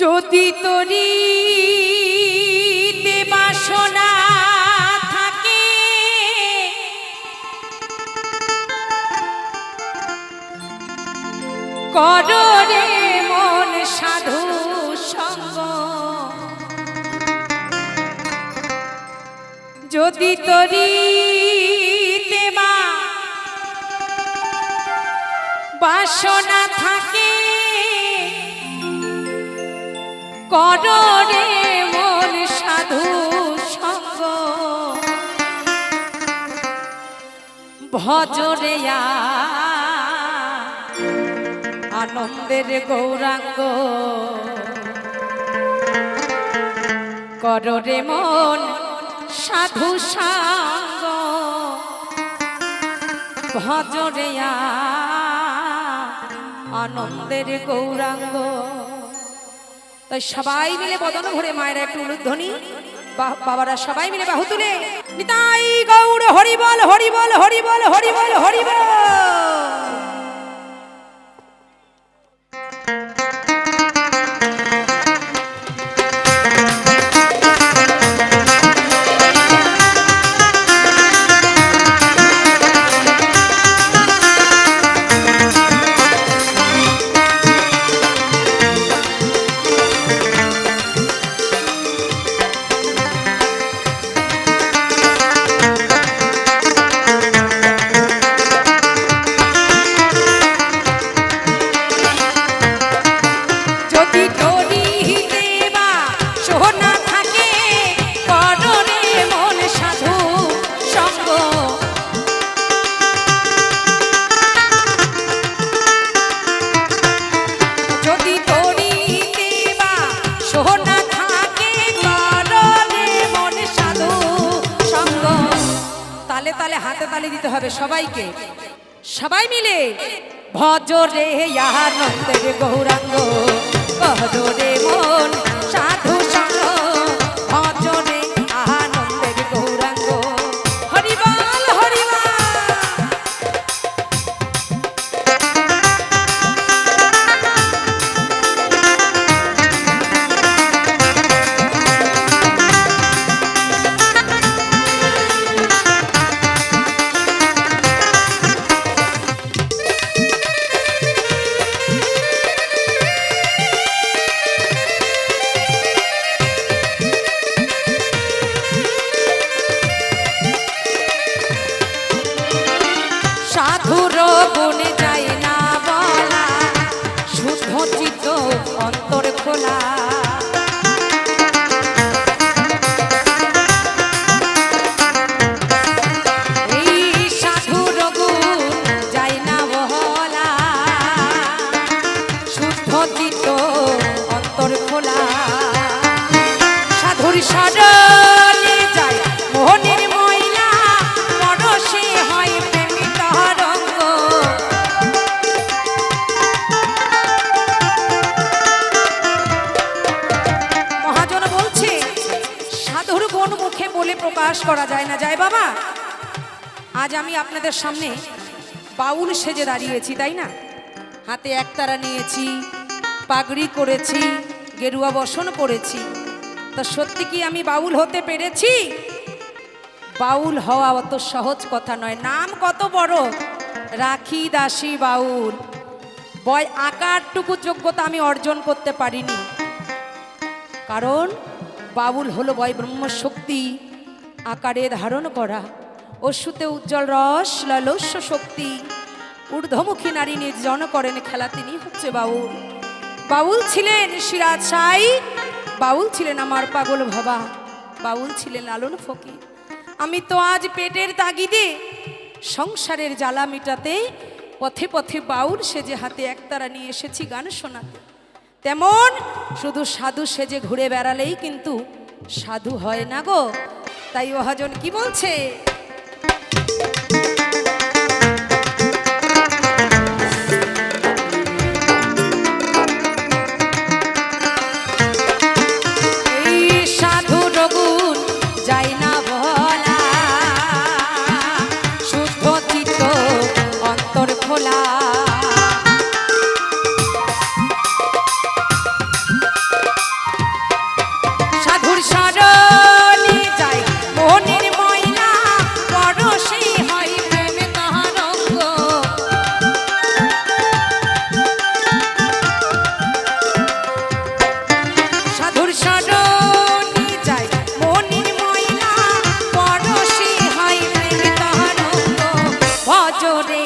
যদি তরি বাসনা থাকে কররে মন সাধু সঙ্গ। যদি তরি বাসনা থাকে সাধু আনন্দের গৌরাঙ্গ। কররে মন সাধু সাঙ্গ। ভজরে আনন্দের গৌরাঙ্গ। তাই সবাই মিলে বদন ভরে মায়ের একটু উলুধ্বনি। বাবারা সবাই মিলে বাহু তুলে নিতাই গৌড়, হরিবল হরিবল হরিবল হরিবল হরিবল। হবে সবাইকে। সবাই মিলে। ভজরে আনন্দের গৌরাঙ্গ ভজরে মন সাধুর গুণে বলে প্রকাশ করা যায় না। যায় বাবা। আজ আমি আপনাদের সামনে বাউল সেজে দাঁড়িয়েছি, তাই না? হাতে একতারা নিয়েছি, পাগড়ি করেছি, গেরুয়া বসন করেছি। তা সত্যি কি আমি বাউল হতে পেরেছি? বাউল হওয়া অত সহজ কথা নয়। নাম কত বড়? রাখি দাসী বাউল। বয় আকারটুকু যোগ্যতা আমি অর্জন করতে পারিনি। কারণ বাউল হলো বয় ব্রহ্মশক্তি। আকারে ধারণ করা। অশ্রুতে উজ্জ্বল রস, লালস্য শক্তি। ঊর্ধ্বমুখী নারী নির্জন করেন খেলা, তিনি হচ্ছে বাউল। বাউল ছিলেন সিরাজ সাই, বাউল ছিলেন আমার পাগল ভবা। বাউল ছিলেন লালন ফকি আমি তো আজ পেটের তাগিদে, সংসারের জ্বালা মিটাতে, পথে পথে বাউল সেজে হাতে একতারা নিয়ে এসেছি গান শোনাতে। তেমন শুধু সাধু সেজে ঘুরে বেড়ালেই কিন্তু সাধু হয় না গো। তাই মহাজন কি বলছে? Jordi.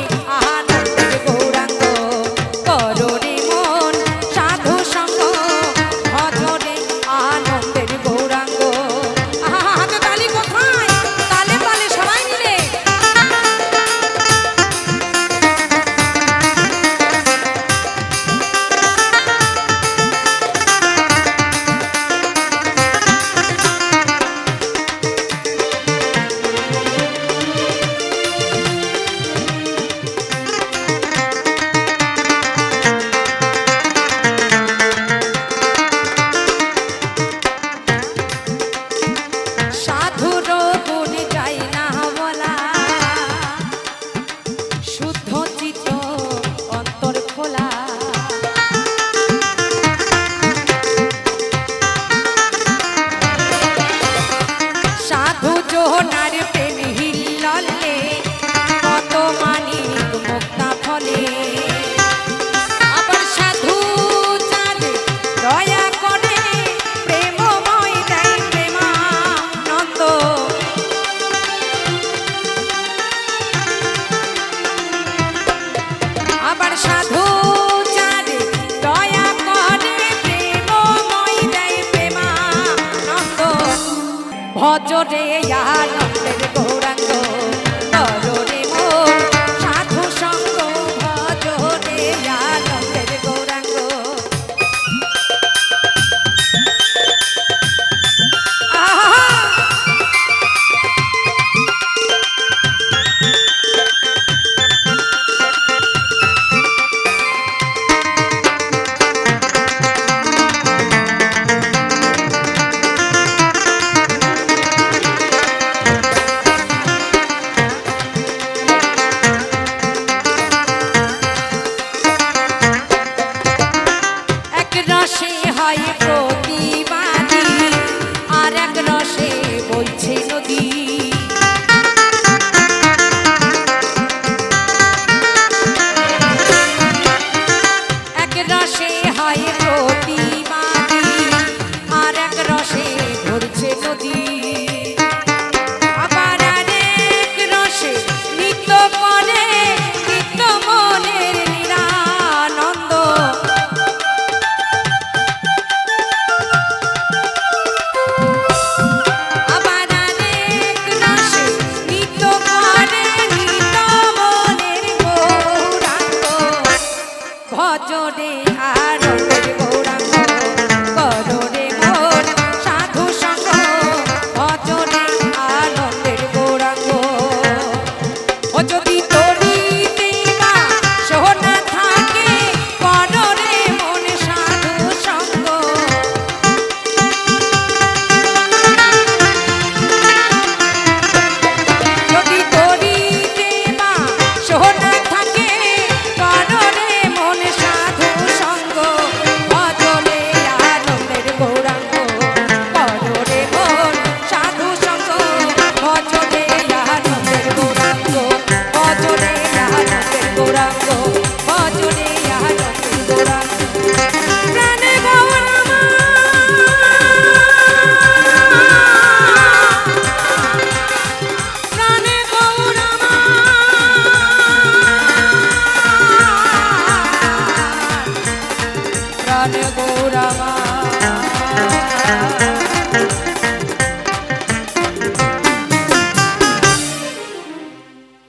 ¡Oh, no! গৌরাঙ্গ আর